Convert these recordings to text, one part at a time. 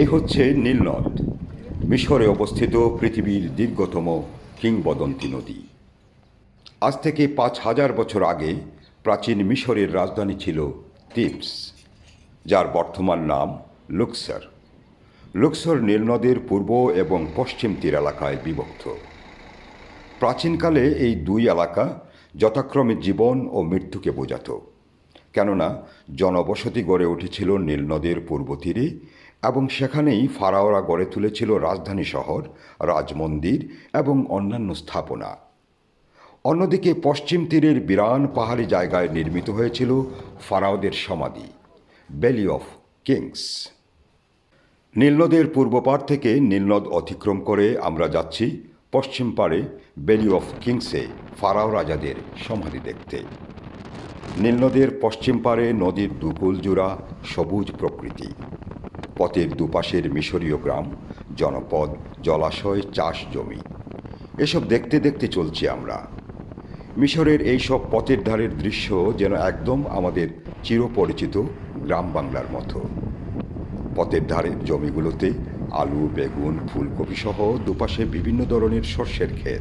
এই হচ্ছে নীলনদ, মিশরে অবস্থিত পৃথিবীর দীর্ঘতম কিংবদন্তি নদী। আজ থেকে পাঁচ হাজার বছর আগে প্রাচীন মিশরের রাজধানী ছিল তিপস যার বর্তমান নাম লুক্সার। লুকসর নীলনদের পূর্ব এবং পশ্চিম তীর এলাকায় বিভক্ত। প্রাচীনকালে এই দুই এলাকা যথাক্রমে জীবন ও মৃত্যুকে বোঝাত, কেননা জনবসতি গড়ে উঠেছিল নীলনদের পূর্ব তীরে এবং সেখানেই ফারাওরা গড়ে তুলেছিল রাজধানী শহর, রাজমন্দির এবং অন্যান্য স্থাপনা। অন্যদিকে পশ্চিম তীরের বিরান পাহাড়ি জায়গায় নির্মিত হয়েছিল ফারাওদের সমাধি বেলি অফ কিংস নীলনদের পূর্ব পাড় থেকে নীলনদ অতিক্রম করে আমরা যাচ্ছি পশ্চিম পাড়ে বেলি অফ কিংসে ফারাও রাজাদের সমাধি দেখতে। নীলনদের পশ্চিম পাড়ে নদীর দুকুল জোড়া সবুজ প্রকৃতি। পথের দুপাশের মিশরীয় গ্রাম, জনপদ, জলাশয়, চাষ জমি। এসব দেখতে দেখতে চলছি আমরা। মিশরের এই সব পথের ধারের দৃশ্য যেন একদম আমাদের চিরপরিচিত গ্রাম বাংলার মতো। পথের ধারের জমিগুলোতে আলু, বেগুন, ফুলকপি সহ দুপাশে বিভিন্ন ধরনের শস্যের ক্ষেত।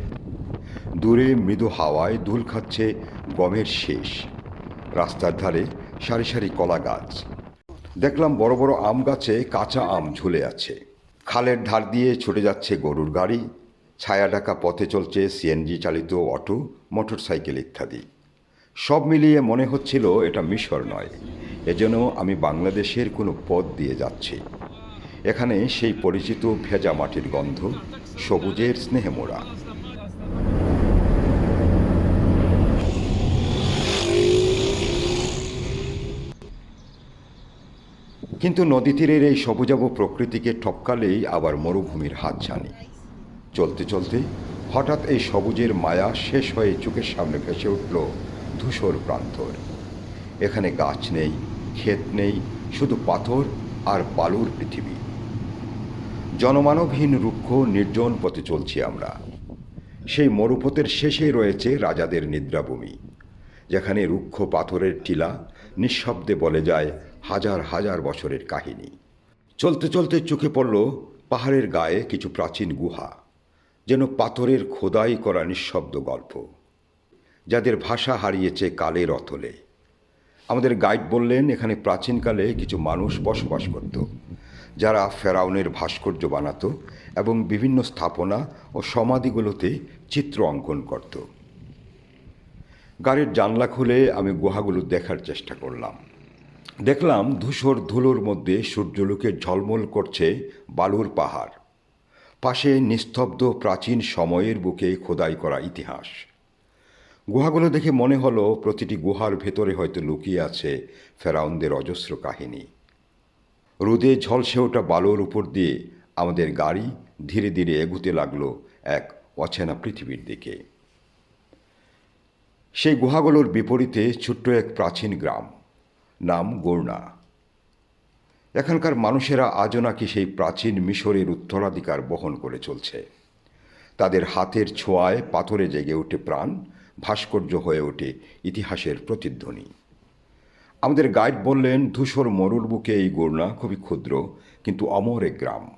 দূরে মৃদু হাওয়ায় দুল খাচ্ছে গমের শেষ। রাস্তার ধারে সারি সারি কলা গাছ। দেখলাম বড় বড় আম গাছে কাঁচা আম ঝুলে আছে। খালের ধার দিয়ে ছুটে যাচ্ছে গরুর গাড়ি। ছায়া ঢাকা পথে চলছে সিএনজি চালিত অটো, মোটরসাইকেল ইত্যাদি। সব মিলিয়ে মনে হচ্ছিল এটা মিশর নয়। এজন্য আমি বাংলাদেশের কোনো পথ দিয়ে যাচ্ছি। এখানে সেই পরিচিত ভেজা মাটির গন্ধ, সবুজের স্নেহে মোড়া কিন্তু নদী তীরের এই সবুজাব প্রকৃতিকে টপকালেই আবার মরুভূমির হাত ছানি চলতে চলতে হঠাৎ এই সবুজের মায়া শেষ হয়ে চোখের সামনে ভেসে উঠল ধূসর প্রান্তর। এখানে গাছ নেই, ক্ষেত নেই, শুধু পাথর আর বালুর পৃথিবী। জনমানবহীন রুক্ষ নির্জন পথে চলছি আমরা। সেই মরুপথের শেষে রয়েছে রাজাদের নিদ্রাভূমি, যেখানে রুক্ষ পাথরের টিলা নিঃশব্দে বলে যায় হাজার হাজার বছরের কাহিনী। চলতে চলতে চোখে পড়ল পাহাড়ের গায়ে কিছু প্রাচীন গুহা, যেন পাথরের খোদাই করা নিঃশব্দ গল্প, যাদের ভাষা হারিয়েছে কালের অতলে আমাদের গাইড বললেন, এখানে প্রাচীনকালে কিছু মানুষ বসবাস করত, যারা ফেরাউনের ভাস্কর্য বানাতো এবং বিভিন্ন স্থাপনা ও সমাধিগুলোতে চিত্র অঙ্কন করত। গাড়ির জানলা খুলে আমি গুহাগুলো দেখার চেষ্টা করলাম। দেখলাম ধূসর ধুলোর মধ্যে সূর্যলোকে ঝলমল করছে বালুর পাহাড়। পাশে নিস্তব্ধ প্রাচীন সময়ের বুকে খোদাই করা ইতিহাস। গুহাগুলো দেখে মনে হলো প্রতিটি গুহার ভেতরে হয়তো লুকিয়ে আছে ফেরাউনদের অজস্র কাহিনী। রোদে ঝলসে ওঠা বালুর উপর দিয়ে আমাদের গাড়ি ধীরে ধীরে এগুতে লাগল এক অচেনা পৃথিবীর দিকে। সেই গুহাগুলোর বিপরীতে ছোট্ট এক প্রাচীন গ্রাম। নাম গোর্না। এখানকার মানুষেরা আজও নাকি সেই প্রাচীন মিশরের উত্তরাধিকার বহন করে চলছে। তাদের হাতের ছোঁয়ায় পাথরে জেগে ওঠে প্রাণ, ভাস্কর্য হয়ে ওঠে ইতিহাসের প্রতিধ্বনি। আমাদের গাইড বললেন, ধূসর মরুর বুকে এই গোর্না খুবই ক্ষুদ্র, কিন্তু অমর এক গ্রাম।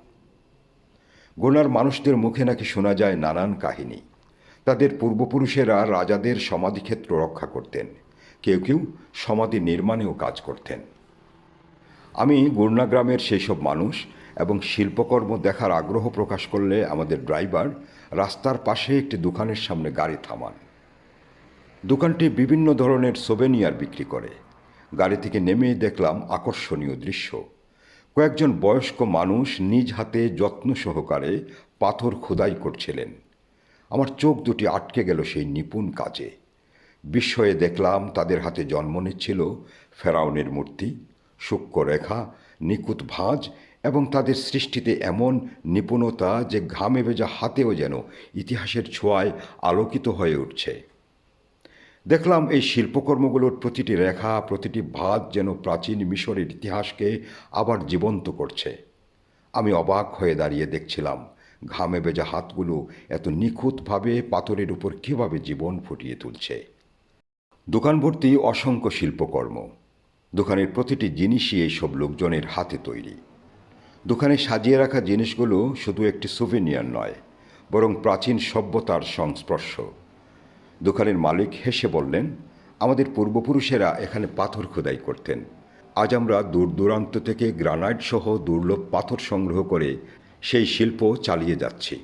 গোর্নার মানুষদের মুখে নাকি শোনা যায় নানান কাহিনী। তাদের পূর্বপুরুষেরা রাজাদের সমাধিক্ষেত্র রক্ষা করতেন। কেউ কেউ সমাধি নির্মাণেও কাজ করতেন। আমি গুর্না গ্রামের সেই সব মানুষ এবং শিল্পকর্ম দেখার আগ্রহ প্রকাশ করলে আমাদের ড্রাইভার রাস্তার পাশে একটি দোকানের সামনে গাড়ি থামান। দোকানটি বিভিন্ন ধরনের সোভেনিয়ার বিক্রি করে। গাড়ি থেকে নেমে দেখলাম আকর্ষণীয় দৃশ্য। কয়েকজন বয়স্ক মানুষ নিজ হাতে যত্ন সহকারে পাথর খোদাই করছিলেন। আমার চোখ দুটি আটকে গেল সেই নিপুণ কাজে। বিস্ময়ে দেখলাম তাদের হাতে জন্ম নিচ্ছিল ফেরাউনের মূর্তি সূক্ষ্ম রেখা নিকুত ভাঁজ এবং তাদের সৃষ্টিতে এমন নিপুণতা যে ঘামে ভেজা হাতেও যেন ইতিহাসের ছোঁয়ায় আলোকিত হয়ে উঠছে। দেখলাম এই শিল্পকর্মগুলোর প্রতিটি রেখা, প্রতিটি ভাঁজ যেন প্রাচীন মিশরের ইতিহাসকে আবার জীবন্ত করছে। আমি অবাক হয়ে দাঁড়িয়ে দেখছিলাম ঘামে বেজা হাতগুলো এত নিখুঁতভাবে পাথরের উপর কীভাবে জীবন ফুটিয়ে তুলছে। দোকান ভর্তি অসংখ্য শিল্পকর্ম। দোকানের প্রতিটি জিনিসই এইসব লোকজনের হাতে তৈরি। দোকানে সাজিয়ে রাখা জিনিসগুলো শুধু একটি সুভিনিয়ার নয়, বরং প্রাচীন সভ্যতার সংস্পর্শ। দোকানের মালিক হেসে বললেন, আমাদের পূর্বপুরুষেরা এখানে পাথর খোদাই করতেন। আজ আমরা দূর দূরান্ত থেকে গ্রানাইট সহ দুর্লভ পাথর সংগ্রহ করে সেই শিল্প চালিয়ে যাচ্ছি।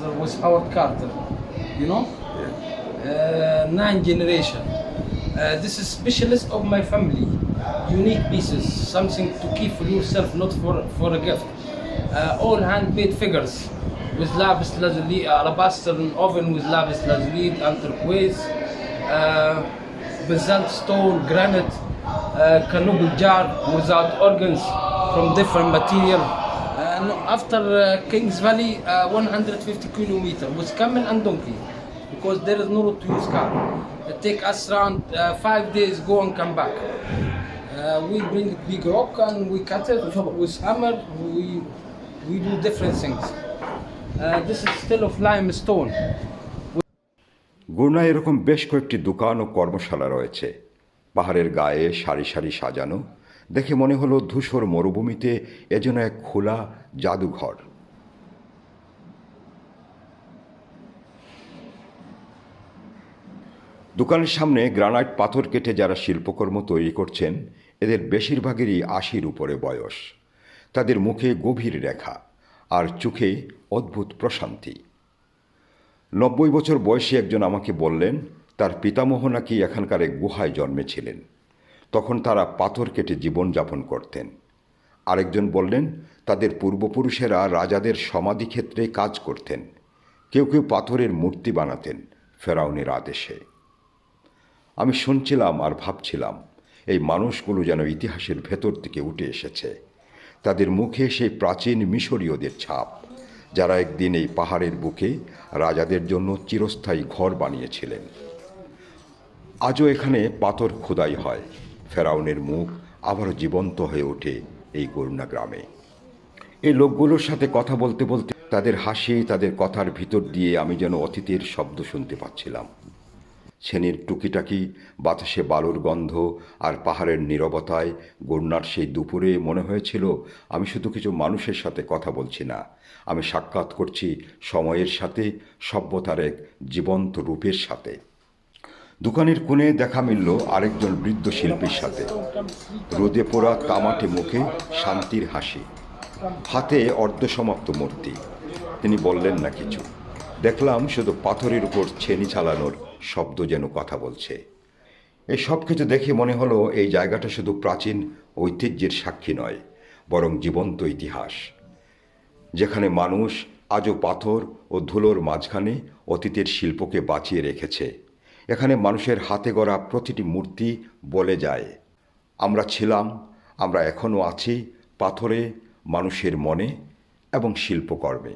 There was Howard Carter, you know, uh, nine generation. Uh, this is specialist of my family. Unique pieces, something to keep for yourself, not for for a gift. Uh, all handmade figures with lapis lazuli, uh, alabaster oven with lapis lazuli and turquoise, uh, basalt stone, granite, uh, jar without organs from different material. Uh, after uh, Kings Valley, uh, 150 kilometer with camel and donkey, because there is no road to use car. It take us around uh, five days go and come back. Uh, we bring big rock and we cut it with hammer. We we do different things. Uh, this is still of limestone. গুড়নায় এরকম বেশ কয়েকটি দোকান ও কর্মশালা রয়েছে পাহাড়ের গায়ে সারি সারি সাজানো দেখে মনে হলো ধূসর মরুভূমিতে এ যেন এক খোলা জাদুঘর। দোকানের সামনে গ্রানাইট পাথর কেটে যারা শিল্পকর্ম তৈরি করছেন, এদের বেশিরভাগেরই আশির উপরে বয়স। তাদের মুখে গভীর রেখা, আর চোখে অদ্ভুত প্রশান্তি। নব্বই বছর বয়সী একজন আমাকে বললেন, তার পিতামহ নাকি এখানকার এক গুহায় জন্মেছিলেন। তখন তারা পাথর কেটে জীবনযাপন করতেন। আরেকজন বললেন, তাদের পূর্বপুরুষেরা রাজাদের সমাধিক্ষেত্রে কাজ করতেন। কেউ কেউ পাথরের মূর্তি বানাতেন ফেরাউনের আদেশে। আমি শুনছিলাম আর ভাবছিলাম, এই মানুষগুলো যেন ইতিহাসের ভেতর থেকে উঠে এসেছে। তাদের মুখে সেই প্রাচীন মিশরীয়দের ছাপ, যারা একদিন এই পাহাড়ের বুকে রাজাদের জন্য চিরস্থায়ী ঘর বানিয়েছিলেন। আজও এখানে পাথর খোদাই হয়। ফেরাউনের মুখ আবারও জীবন্ত হয়ে ওঠে এই করুণা গ্রামে। এই লোকগুলোর সাথে কথা বলতে বলতে তাদের হাসি, তাদের কথার ভিতর দিয়ে আমি যেন অতীতের শব্দ শুনতে পাচ্ছিলাম। ছেনির টুকিটাকি, বাতাসে বালুর গন্ধ আর পাহাড়ের নীরবতায় গন্যার সেই দুপুরে মনে হয়েছিল আমি শুধু কিছু মানুষের সাথে কথা বলছি না। আমি সাক্ষাৎ করছি সময়ের সাথে, সভ্যতার এক জীবন্ত রূপের সাথে। দোকানের কোণে দেখা মিলল আরেকজন বৃদ্ধ শিল্পীর সাথে। রোদে পোড়া কামাটে মুখে শান্তির হাসি। হাতে অর্ধসমাপ্ত মূর্তি। তিনি বললেন, না কিছু। দেখলাম শুধু পাথরের উপর ছেনি চালানোর শব্দ যেন কথা বলছে। এই সব কিছু দেখে মনে হলো এই জায়গাটা শুধু প্রাচীন ঐতিহ্যের সাক্ষী নয়, বরং জীবন্ত ইতিহাস। যেখানে মানুষ আজও পাথর ও ধুলোর মাঝখানে অতীতের শিল্পকে বাঁচিয়ে রেখেছে। এখানে মানুষের হাতে গড়া প্রতিটি মূর্তি বলে যায়। আমরা ছিলাম, আমরা এখনও আছি পাথরে, মানুষের মনে এবং শিল্পকর্মে।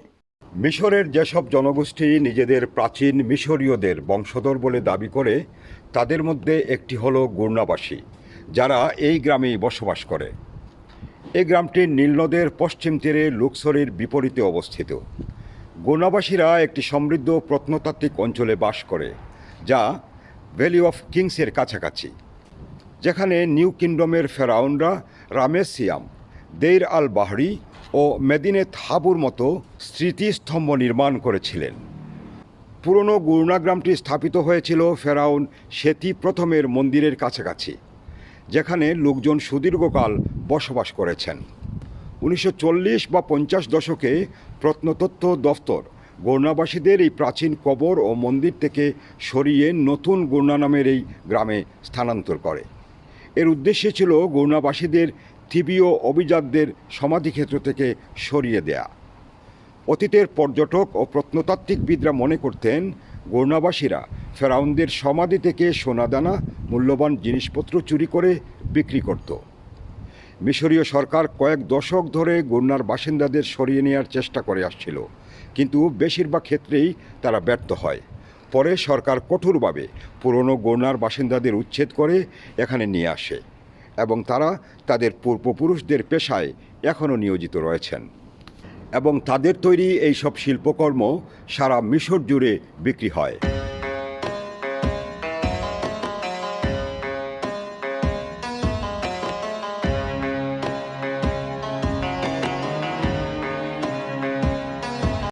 মিশরের যেসব জনগোষ্ঠী নিজেদের প্রাচীন মিশরীয়দের বংশধর বলে দাবি করে, তাদের মধ্যে একটি হলো গুর্নাবাসী, যারা এই গ্রামেই বসবাস করে। এই গ্রামটি নীলনদের পশ্চিম তীরে লুকসরের বিপরীতে অবস্থিত। গোনাবাসীরা একটি সমৃদ্ধ প্রত্নতাত্ত্বিক অঞ্চলে বাস করে। যা ভ্যালি অফ কিংসের কাছাকাছি, যেখানে নিউ কিংডমের ফেরাউনরা রামেসিয়াম দেইর আল বাহরি ও মেদিনে হাবুর মতো স্মৃতিস্তম্ভ নির্মাণ করেছিলেন। পুরনো গুরুনা গ্রামটি স্থাপিত হয়েছিল ফেরাউন সেতি প্রথমের মন্দিরের কাছাকাছি, যেখানে লোকজন সুদীর্ঘকাল বসবাস করেছেন। উনিশশো চল্লিশ বা পঞ্চাশ দশকে প্রত্নতত্ত্ব দফতর গৌরনাবাসীদের এই প্রাচীন কবর ও মন্দির থেকে সরিয়ে নতুন গৌরনা নামের এই গ্রামে স্থানান্তর করে। এর উদ্দেশ্য ছিল গৌরনাবাসীদের থিবীয় অভিজাতদের সমাধিক্ষেত্র থেকে সরিয়ে দেয়া। অতীতের পর্যটক ও প্রত্নতাত্ত্বিকবিদরা মনে করতেন, গৌরনাবাসীরা ফেরাউনদের সমাধি থেকে সোনাদানা, মূল্যবান জিনিসপত্র চুরি করে বিক্রি করত। মিশরীয় সরকার কয়েক দশক ধরে গন্যার বাসিন্দাদের সরিয়ে নেওয়ার চেষ্টা করে আসছিল। কিন্তু বেশিরভাগ ক্ষেত্রেই তারা ব্যর্থ হয়। পরে সরকার কঠোরভাবে পুরনো গন্যার বাসিন্দাদের উচ্ছেদ করে এখানে নিয়ে আসে এবং তারা তাদের পূর্বপুরুষদের পেশায় এখনও নিয়োজিত রয়েছেন। এবং তাদের তৈরি এই সব শিল্পকর্ম সারা মিশর জুড়ে বিক্রি হয়।